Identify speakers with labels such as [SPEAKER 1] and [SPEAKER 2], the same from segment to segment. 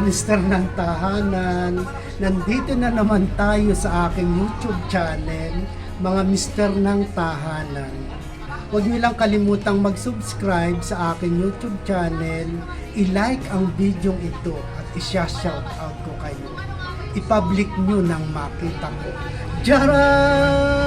[SPEAKER 1] Mister ng tahanan. Nandito na naman tayo sa aking YouTube channel, mga mister ng tahanan. Huwag niyo lang kalimutang mag-subscribe sa aking YouTube channel, i-like ang video ito at i-shoutout ko kayo. I-public nyo nang makita ko. Jaran!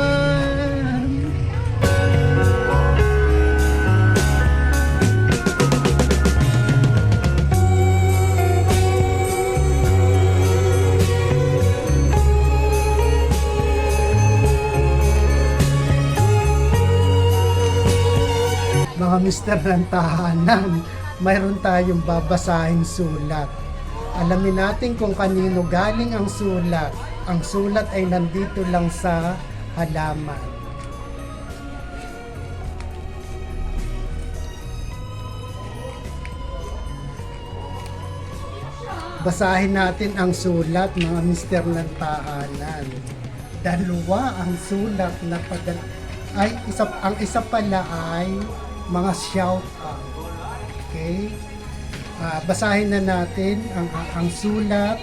[SPEAKER 1] Mister ng tahanan, mayroon tayong babasahing sulat. Alamin natin kung kanino galing ang sulat. Ang sulat ay nandito lang sa halaman. Basahin natin ang sulat mga mister ng tahanan. Dalawa ang sulat na padal ay isa ang isa pala ay mga shout out. Okay? Ah, basahin na natin ang ang sulat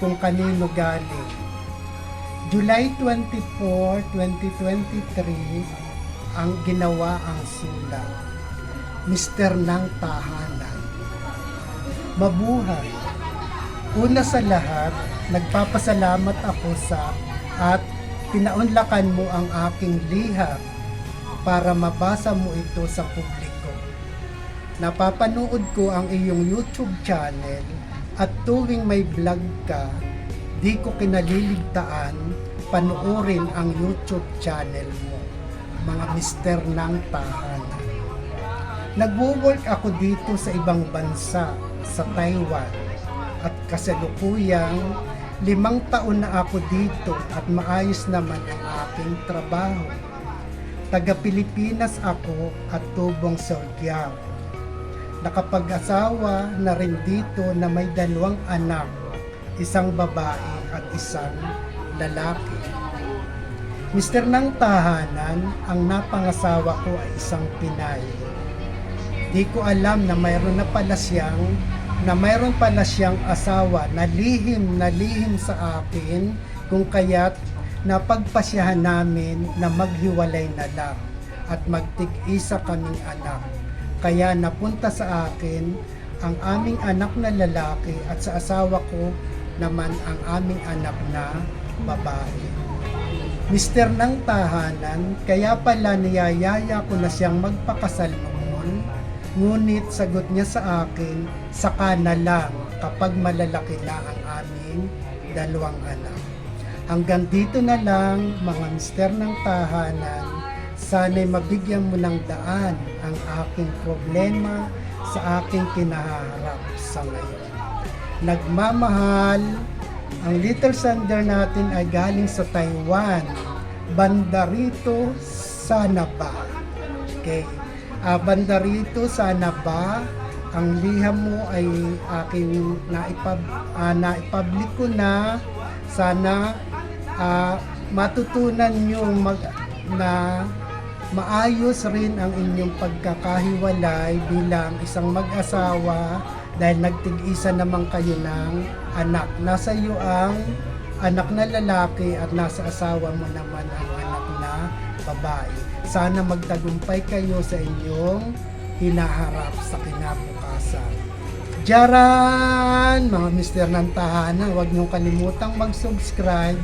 [SPEAKER 1] kung kanino galing. July 24, 2023 ang ginawa ang sulat. Mister ng tahanan. Mabuhay. Una sa lahat, nagpapasalamat ako sa at pinaunlakan mo ang aking liham para mabasa mo ito sa publiko. Napapanood ko ang iyong YouTube channel at tuwing may vlog ka, di ko kinaliligtaan panoorin ang YouTube channel mo, mga mister ng tahanan. Nagwo-work ako dito sa ibang bansa, sa Taiwan, at kasalukuyang limang taon na ako dito at maayos naman ang aking trabaho. Taga Pilipinas ako at tubong Sorgyao. Nakapag-asawa na rin dito na may dalawang anak, isang babae at isang lalaki. Mister ng tahanan, ang napangasawa ko ay isang Pinay. Di ko alam na mayroon na pala siyang na mayroon pala siyang asawa na lihim na lihim sa akin kung kaya't napagpasyahan namin na maghiwalay na lang at magtig-isa kaming anak. Kaya napunta sa akin ang aming anak na lalaki at sa asawa ko naman ang aming anak na babae. Mister ng tahanan, kaya pala niyayaya ko na siyang magpakasal noon, ngunit sagot niya sa akin, saka na lang kapag malalaki na ang aming dalawang anak. Hanggang dito na lang, mga mister ng tahanan, sana'y mabigyan mo ng daan ang aking problema sa aking kinaharap sa ngayon. Nagmamahal, ang Little Thunder natin ay galing sa Taiwan. Bandarito sana ba? Okay. Ah, bandarito sana ba? Ang liham mo ay aking naipab, ah, naipublic ko na. Sana ah, matutunan nyo mag, na maayos rin ang inyong pagkakahiwalay bilang isang mag-asawa dahil nagtig-isa naman kayo ng anak. Nasa iyo ang anak na lalaki at nasa asawa mo naman ang anak na babae. Sana magtagumpay kayo sa inyong hinaharap sa kinabukasan. Jaran! Mga mister ng tahanan, huwag niyong kalimutang mag-subscribe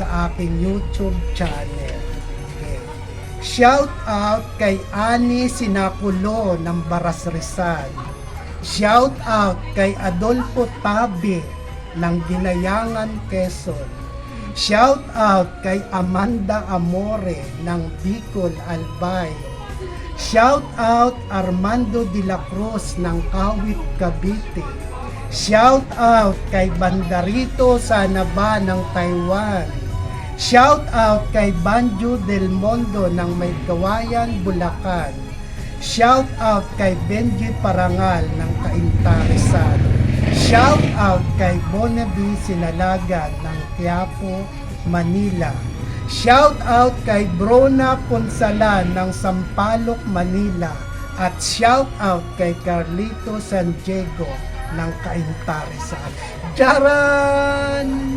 [SPEAKER 1] sa aking YouTube channel. Okay. Shout out kay Ani Sinapulo ng Baras Rizal. Shout out kay Adolfo Tabe ng Ginayangan, Quezon. Shout out kay Amanda Amore ng Bicol, Albay. Shout out Armando de la Cruz ng Kawit, Cavite. Shout out kay Bandarito Sanaba ng Taiwan. Shout out kay Banjo del Mondo ng Maykawayan, Bulacan. Shout out kay Benji Parangal ng Cainta Shout out kay Bonavi Sinalagan ng Quiapo, Manila. Shout out kay Brona Ponsalan ng Sampaloc, Manila. At shout out kay Carlito San Diego ng Kainta Rizal. Jaran!